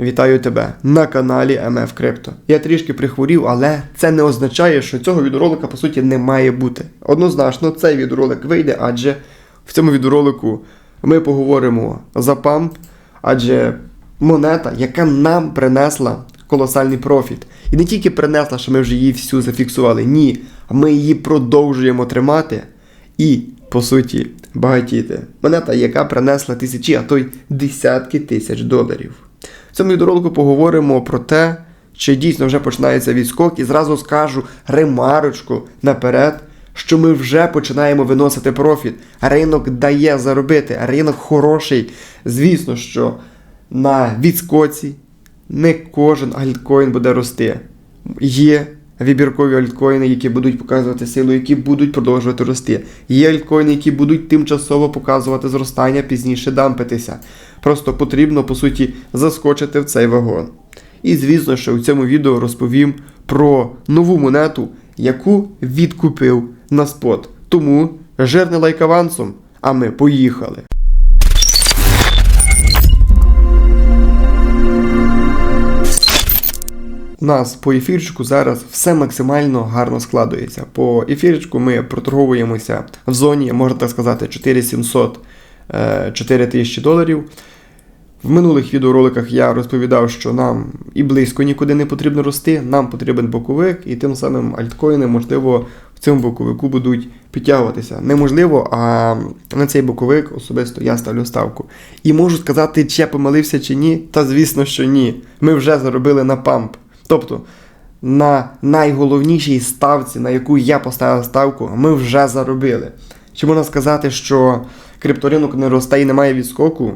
Вітаю тебе на каналі MF Crypto. Я трішки прихворів, але це не означає, що цього відеоролика по суті не має бути. Однозначно, цей відеоролик вийде, адже в цьому відеоролику ми поговоримо за памп, адже монета, яка нам принесла колосальний профіт. І не тільки принесла, що ми вже її всю зафіксували. Ні, ми її продовжуємо тримати і, по суті, багатіти. Монета, яка принесла тисячі, а то й десятки тисяч доларів. Цьому відеоролику поговоримо про те, чи дійсно вже починається відскок, і зразу скажу ремарочку наперед, що ми вже починаємо виносити профіт. Ринок дає заробити, ринок хороший. Звісно, що на відскоці не кожен альткоін буде рости. Є вибіркові альткоїни, які будуть показувати силу, які будуть продовжувати рости. Є альткоїни, які будуть тимчасово показувати зростання, пізніше дампитися. Просто потрібно, по суті, заскочити в цей вагон. І звісно, що в цьому відео розповім про нову монету, яку відкупив на спот. Тому жирний лайк авансом, а ми поїхали. У нас по ефірчику зараз все максимально гарно складується. По ефірчику ми проторговуємося в зоні, можна так сказати, 4700 4000 доларів. В минулих відеороликах я розповідав, що нам і близько нікуди не потрібно рости, нам потрібен боковик, і тим самим альткоїни, можливо, в цьому боковику будуть підтягуватися. Неможливо, а на цей боковик особисто я ставлю ставку. І можу сказати, чи я помилився чи ні, та звісно, що ні. Ми вже заробили на памп. Тобто на найголовнішій ставці, на яку я поставив ставку, ми вже заробили. Чи можна сказати, що крипторинок не росте і немає відскоку?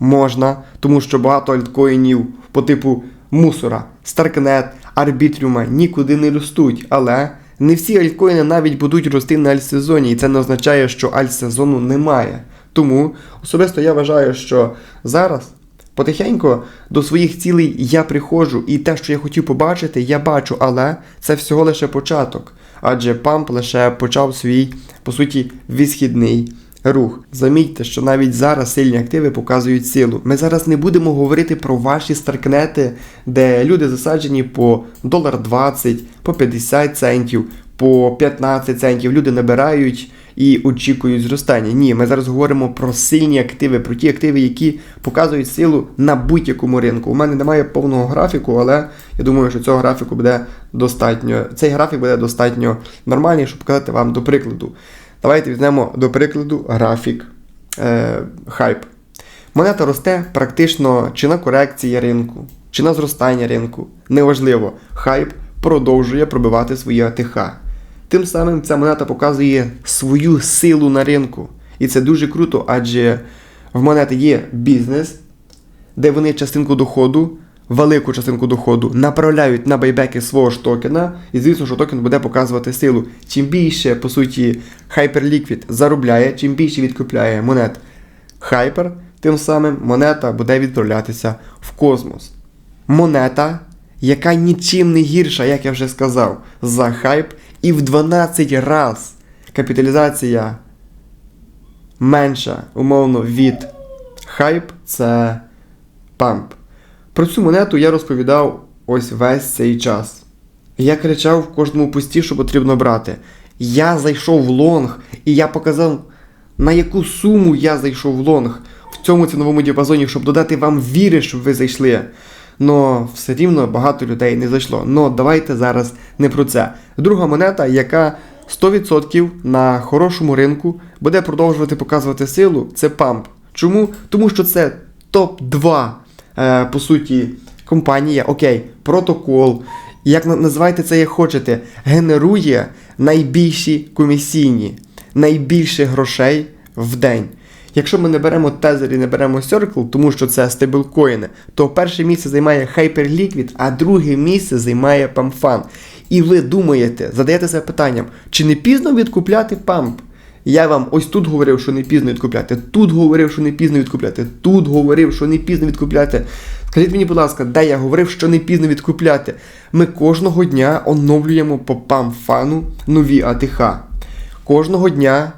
Можна, тому що багато альткоїнів по типу мусора, Старкнет, Арбітріума нікуди не ростуть, але не всі альткоїни навіть будуть рости на альтсезоні, і це не означає, що альтсезону немає. Тому особисто я вважаю, що зараз потихеньку до своїх цілей я приходжу, і те, що я хотів побачити, я бачу, але це всього лише початок. Адже памп лише почав свій, по суті, відсхідний рух. Замітьте, що навіть зараз сильні активи показують силу. Ми зараз не будемо говорити про ваші старкнети, де люди засаджені по долар 20, по 50 центів, по 15 центів. Люди набирають і очікують зростання. Ні, ми зараз говоримо про сильні активи, про ті активи, які показують силу на будь-якому ринку. У мене немає повного графіку, але я думаю, що цього графіку буде достатньо. Цей графік буде достатньо нормальний, щоб показати вам до прикладу. Давайте візьмемо до прикладу графік е, хайп. Монета росте практично чи на корекції ринку, чи на зростання ринку. Неважливо, хайп продовжує пробивати свої АТХ. Тим самим ця монета показує свою силу на ринку. І це дуже круто, адже в монети є бізнес, де вони частинку доходу, велику частинку доходу направляють на байбеки свого ж токена, і звісно, що токен буде показувати силу. Чим більше, по суті, Hyperliquid заробляє, чим більше відкупляє монет Hyper, тим самим монета буде відправлятися в космос. Монета, яка нічим не гірша, як я вже сказав, за хайп, і в 12 раз капіталізація менша, умовно, від хайп це памп. Про цю монету я розповідав ось весь цей час. Я кричав в кожному пості, що потрібно брати. Я зайшов в лонг, і я показав, на яку суму я зайшов в лонг в цьому ціновому діапазоні, щоб додати вам віри, щоб ви зайшли. Но все рівно багато людей не зайшло. Но давайте зараз не про це. Друга монета, яка 100% на хорошому ринку буде продовжувати показувати силу, це памп. Чому? Тому що це топ-2, е, по суті, компанія, окей, протокол. Як називайте це як хочете, генерує найбільші комісійні, найбільше грошей в день. Якщо ми не беремо Tether і не беремо Circle, тому що це стейблкоїни, то перше місце займає Hyperliquid, а друге місце займає PampFun. І ви думаєте, задаєте себе питанням, чи не пізно відкупляти памп? Я вам ось тут говорив, що не пізно відкупляти, тут говорив, що не пізно відкупляти, тут говорив, що не пізно відкупляти. Скажіть мені, будь ласка, де я говорив, що не пізно відкупляти? Ми кожного дня оновлюємо по памфану нові АТХ. Кожного дня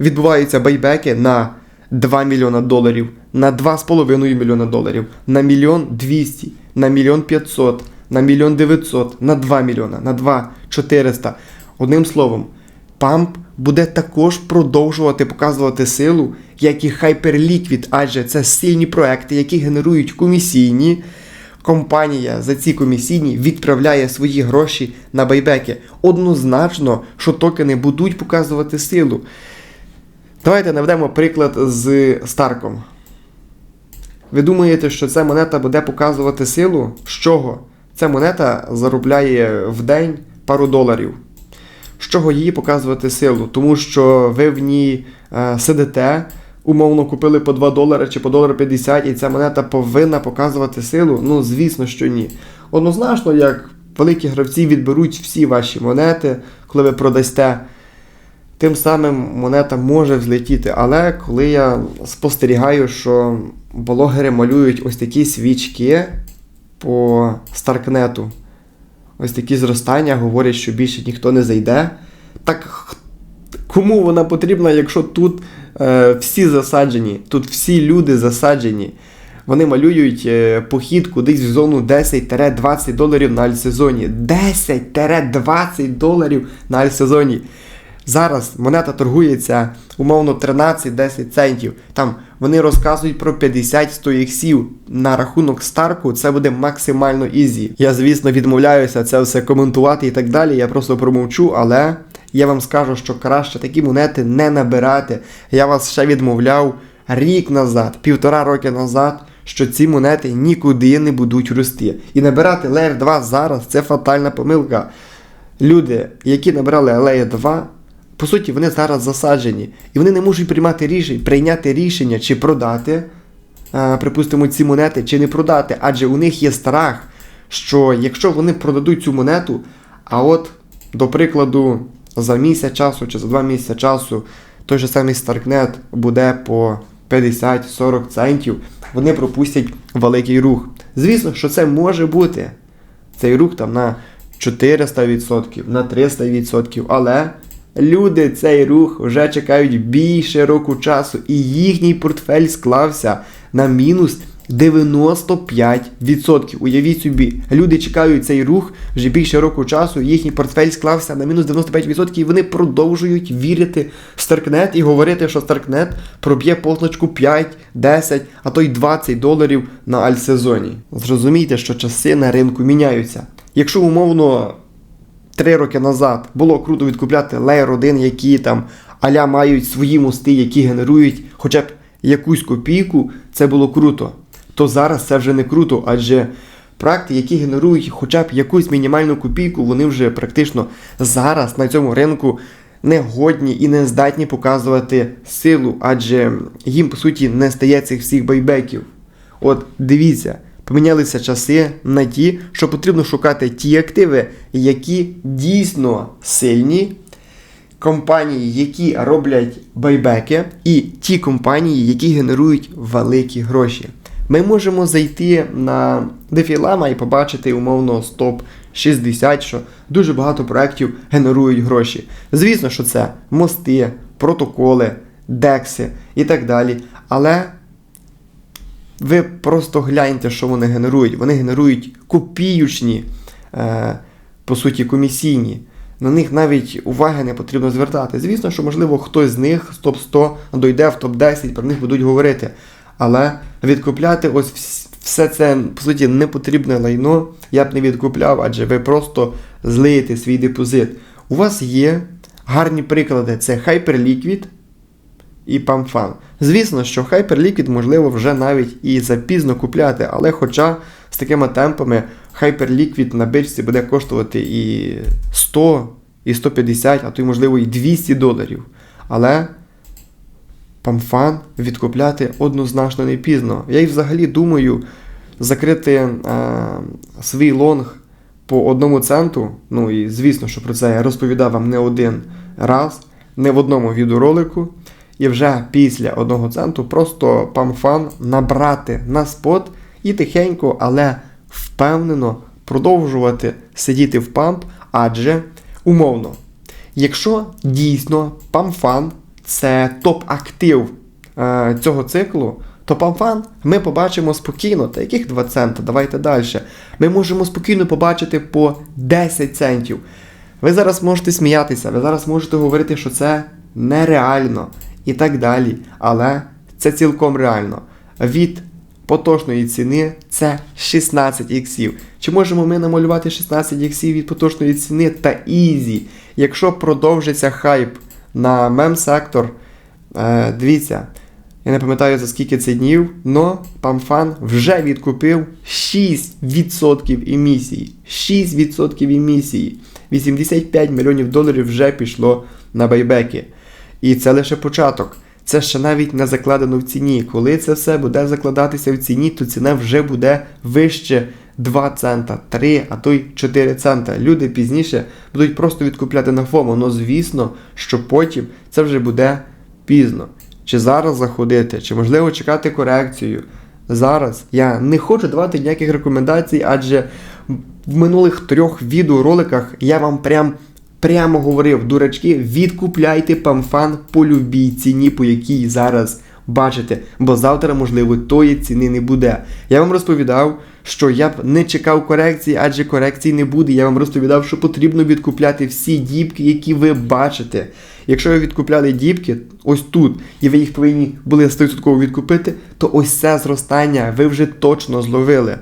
відбуваються байбеки на 2 мільйона доларів, на 2,5 мільйона доларів, на мільйон 200, на мільйон 500, на мільйон 900, на 2 мільйона, на 2 400. Одним словом, памп буде також продовжувати показувати силу, як і Hyperliquid, адже це сильні проекти, які генерують комісійні. Компанія за ці комісійні відправляє свої гроші на байбеки. Однозначно, що токени будуть показувати силу. Давайте наведемо приклад з Старком. Ви думаєте, що ця монета буде показувати силу? З чого? Ця монета заробляє в день пару доларів. З чого її показувати силу? Тому що ви в ній е, сидите, умовно купили по 2 долари чи по долар 50, і ця монета повинна показувати силу? Ну, звісно, що ні. Однозначно, як великі гравці відберуть всі ваші монети, коли ви продасте. Тим самим монета може взлетіти. Але коли я спостерігаю, що блогери малюють ось такі свічки по Старкнету, ось такі зростання, говорять, що більше ніхто не зайде. Так кому вона потрібна, якщо тут е, всі засаджені, тут всі люди засаджені. Вони малюють е, похід кудись в зону 10-20 доларів на альсезоні. 10-20 доларів на альсезоні. Зараз монета торгується умовно 13-10 центів. Там вони розказують про 50-100 іксів. На рахунок Старку це буде максимально ізі. Я, звісно, відмовляюся це все коментувати і так далі. Я просто промовчу, але я вам скажу, що краще такі монети не набирати. Я вас ще відмовляв рік назад, півтора роки назад. Що ці монети нікуди не будуть рости. І набирати Layer 2 зараз це фатальна помилка. Люди, які набрали Layer 2, по суті, вони зараз засаджені. І вони не можуть приймати рішень, прийняти рішення, чи продати, е, припустимо, ці монети, чи не продати. Адже у них є страх, що якщо вони продадуть цю монету, а от, до прикладу, за місяць часу чи за два місяці часу той же самий Starknet буде по 50-40 центів, вони пропустять великий рух. Звісно, що це може бути. Цей рух там на 400%, на 300%, але люди цей рух вже чекають більше року часу, і їхній портфель склався на мінус 95%. Уявіть собі, люди чекають цей рух вже більше року часу, їхній портфель склався на мінус 95%, і вони продовжують вірити в Старкнет і говорити, що Старкнет проб'є позначку 5, 10, а то й 20 доларів на альсезоні. Зрозумійте, що часи на ринку міняються. Якщо умовно три роки назад було круто відкупляти Layer 1, які там аля мають свої мости, які генерують хоча б якусь копійку, це було круто. То зараз це вже не круто, адже проекти, які генерують хоча б якусь мінімальну копійку, вони вже практично зараз на цьому ринку не годні і не здатні показувати силу, адже їм по суті не стає цих всіх байбеків. От дивіться, помінялися часи на ті, що потрібно шукати ті активи, які дійсно сильні, компанії, які роблять байбеки, і ті компанії, які генерують великі гроші. Ми можемо зайти на Дефілама і побачити умовно стоп 60, що дуже багато проєктів генерують гроші. Звісно, що це мости, протоколи, декси і так далі. Але ви просто гляньте, що вони генерують. Вони генерують копіючні, е, по суті, комісійні. На них навіть уваги не потрібно звертати. Звісно, що, можливо, хтось з них з топ-100 дойде в топ-10, про них будуть говорити. Але відкупляти ось все це, по суті, непотрібне лайно я б не відкупляв, адже ви просто злиєте свій депозит. У вас є гарні приклади: це Hyperliquid і PAMFAN. Звісно, що Hyperliquid можливо вже навіть і запізно купляти, але хоча з такими темпами Hyperliquid на бичці буде коштувати і 100, і 150, а то й можливо і 200 доларів. Але PAMFAN відкупляти однозначно не пізно. Я й взагалі думаю закрити е, свій лонг по одному центу. Ну і звісно, що про це я розповідав вам не один раз, не в одному відеоролику. І вже після одного центу просто памфан набрати на спот і тихенько, але впевнено продовжувати сидіти в памп, адже умовно, якщо дійсно памфан це топ-актив е, цього циклу, то памфан ми побачимо спокійно, та яких 2 цента, давайте далі. Ми можемо спокійно побачити по 10 центів. Ви зараз можете сміятися, ви зараз можете говорити, що це нереально і так далі. Але це цілком реально. Від поточної ціни це 16 іксів. Чи можемо ми намалювати 16 іксів від поточної ціни та ізі? Якщо продовжиться хайп на мем-сектор, е, дивіться, я не пам'ятаю за скільки це днів, но Памфан вже відкупив 6% емісії. 6% емісії. 85 мільйонів доларів вже пішло на байбеки. І це лише початок. Це ще навіть не закладено в ціні. Коли це все буде закладатися в ціні, то ціна вже буде вище 2 цента, 3, а то й 4 цента. Люди пізніше будуть просто відкупляти на ФОМО. Ну звісно, що потім це вже буде пізно. Чи зараз заходити, чи можливо чекати корекцію. Зараз я не хочу давати ніяких рекомендацій, адже в минулих трьох відеороликах я вам прям прямо говорив, дурачки, відкупляйте памфан по любій ціні, по якій зараз бачите, бо завтра, можливо, тої ціни не буде. Я вам розповідав, що я б не чекав корекції, адже корекції не буде. Я вам розповідав, що потрібно відкупляти всі діпки, які ви бачите. Якщо ви відкупляли діпки ось тут, і ви їх повинні були 100% відкупити, то ось це зростання ви вже точно зловили.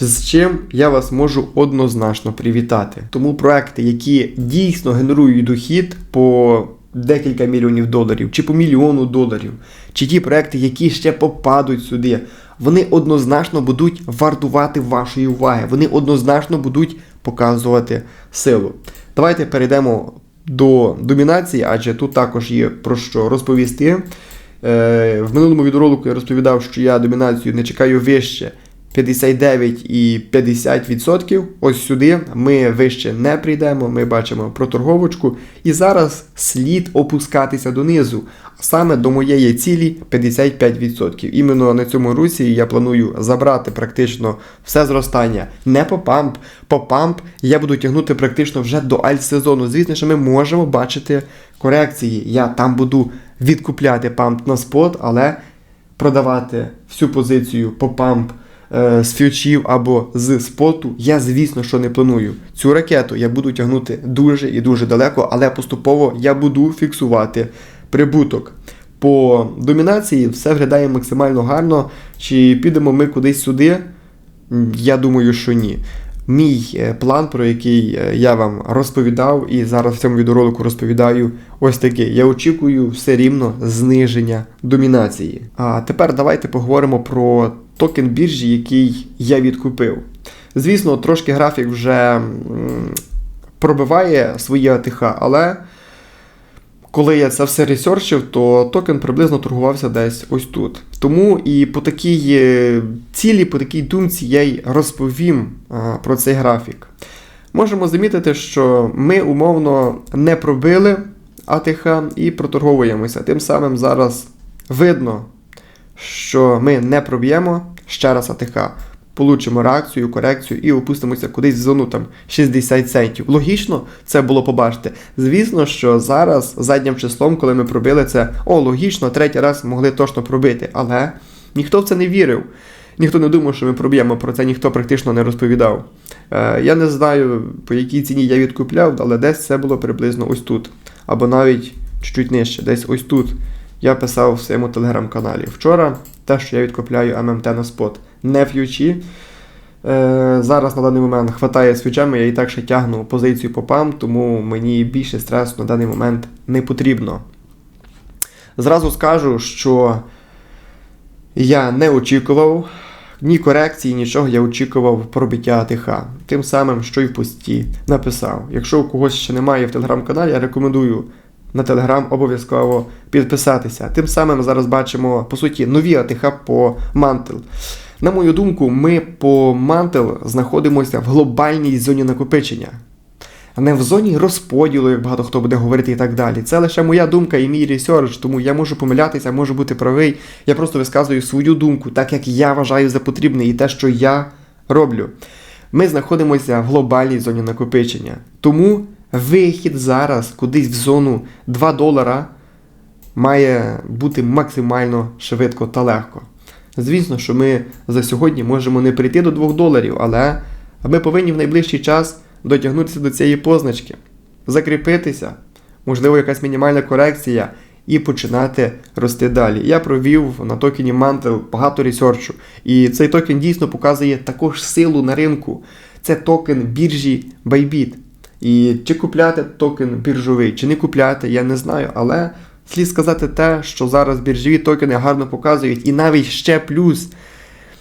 З чим я вас можу однозначно привітати. Тому проекти, які дійсно генерують дохід по декілька мільйонів доларів, чи по мільйону доларів, чи ті проекти, які ще попадуть сюди, вони однозначно будуть вартувати вашої уваги, вони однозначно будуть показувати силу. Давайте перейдемо до домінації, адже тут також є про що розповісти. Е, В минулому відеоролику я розповідав, що я домінацію не чекаю вище 59 і 50%. Ось сюди ми вище не прийдемо, ми бачимо проторговочку. І зараз слід опускатися донизу, саме до моєї цілі 55%. Іменно на цьому русі я планую забрати практично все зростання. Не по памп. По памп я буду тягнути практично вже до альт-сезону. Звісно, що ми можемо бачити корекції. Я там буду відкупляти памп на спот, але продавати всю позицію по памп е, з фьючів або з споту, я, звісно, що не планую. Цю ракету я буду тягнути дуже і дуже далеко, але поступово я буду фіксувати прибуток. По домінації все виглядає максимально гарно. Чи підемо ми кудись сюди? Я думаю, що ні. Мій е, план, про який е, я вам розповідав, і зараз в цьому відеоролику розповідаю, ось такий. Я очікую все рівно зниження домінації. А тепер давайте поговоримо про токен біржі, який я відкупив. Звісно, трошки графік вже пробиває своє АТХ, але коли я це все ресерчив, то токен приблизно торгувався десь ось тут. Тому і по такій е, цілі, по такій думці я й розповім а, про цей графік. Можемо замітити, що ми умовно не пробили АТХ і проторговуємося. Тим самим зараз видно, що ми не проб'ємо ще раз АТХ. Получимо реакцію, корекцію і опустимося кудись в зону там 60 центів. Логічно це було побачити. Звісно, що зараз заднім числом, коли ми пробили це, о, логічно, третій раз могли точно пробити. Але ніхто в це не вірив. Ніхто не думав, що ми проб'ємо, про це ніхто практично не розповідав. Е, я не знаю, по якій ціні я відкупляв, але десь це було приблизно ось тут. Або навіть чуть-чуть нижче, десь ось тут. Я писав в своєму телеграм-каналі. Вчора те, що я відкупляю ММТ на спот, не ф'ючі. Е, зараз на даний момент хватає з фьючами, я і так ще тягну позицію по ПАМ, тому мені більше стресу на даний момент не потрібно. Зразу скажу, що я не очікував ні корекції, нічого, я очікував пробиття АТХ. Тим самим, що й в пості написав. Якщо у когось ще немає в телеграм-каналі, я рекомендую на телеграм обов'язково підписатися. Тим самим зараз бачимо, по суті, нові АТХ по мантел. На мою думку, ми по мантел знаходимося в глобальній зоні накопичення. А не в зоні розподілу, як багато хто буде говорити і так далі. Це лише моя думка і мій ресерч, тому я можу помилятися, можу бути правий. Я просто висказую свою думку, так як я вважаю за потрібне і те, що я роблю. Ми знаходимося в глобальній зоні накопичення. Тому вихід зараз кудись в зону 2 долара має бути максимально швидко та легко. Звісно, що ми за сьогодні можемо не прийти до 2 доларів, але ми повинні в найближчий час дотягнутися до цієї позначки, закріпитися, можливо, якась мінімальна корекція і починати рости далі. Я провів на токені Mantle багато ресерчу, і цей токен дійсно показує також силу на ринку. Це токен біржі Bybit. І чи купляти токен біржовий, чи не купляти, я не знаю, але слід сказати те, що зараз біржові токени гарно показують, і навіть ще плюс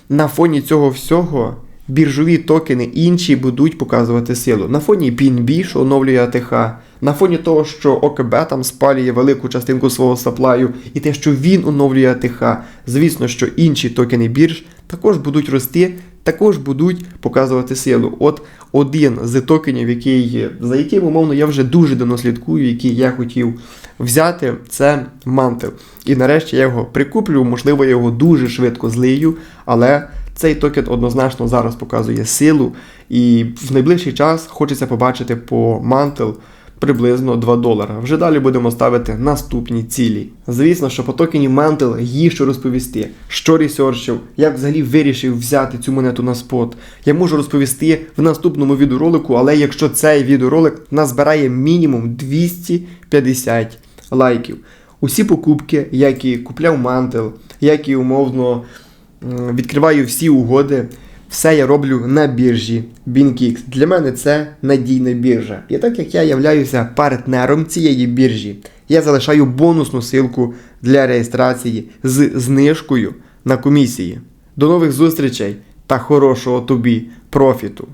на фоні цього всього біржові токени інші будуть показувати силу. На фоні BNB, що оновлює АТХ, на фоні того, що ОКБ там спалює велику частинку свого саплаю, і те, що він оновлює АТХ, звісно, що інші токени бірж також будуть рости, також будуть показувати силу. От один з токенів, який, за яким, умовно, я вже дуже давно слідкую, який я хотів взяти, це Mantle. І нарешті я його прикуплю, можливо, я його дуже швидко злию, але цей токен однозначно зараз показує силу, і в найближчий час хочеться побачити по Mantle приблизно 2 долара. Вже далі будемо ставити наступні цілі. Звісно, що по токені Mantle є що розповісти, що ресерчив, як взагалі вирішив взяти цю монету на спот. Я можу розповісти в наступному відеоролику, але якщо цей відеоролик назбирає мінімум 250 лайків. Усі покупки, які купляв Mantle, які умовно відкриваю всі угоди, все я роблю на біржі BinKix. Для мене це надійна біржа. І так як я являюся партнером цієї біржі, я залишаю бонусну силку для реєстрації з знижкою на комісії. До нових зустрічей та хорошого тобі профіту!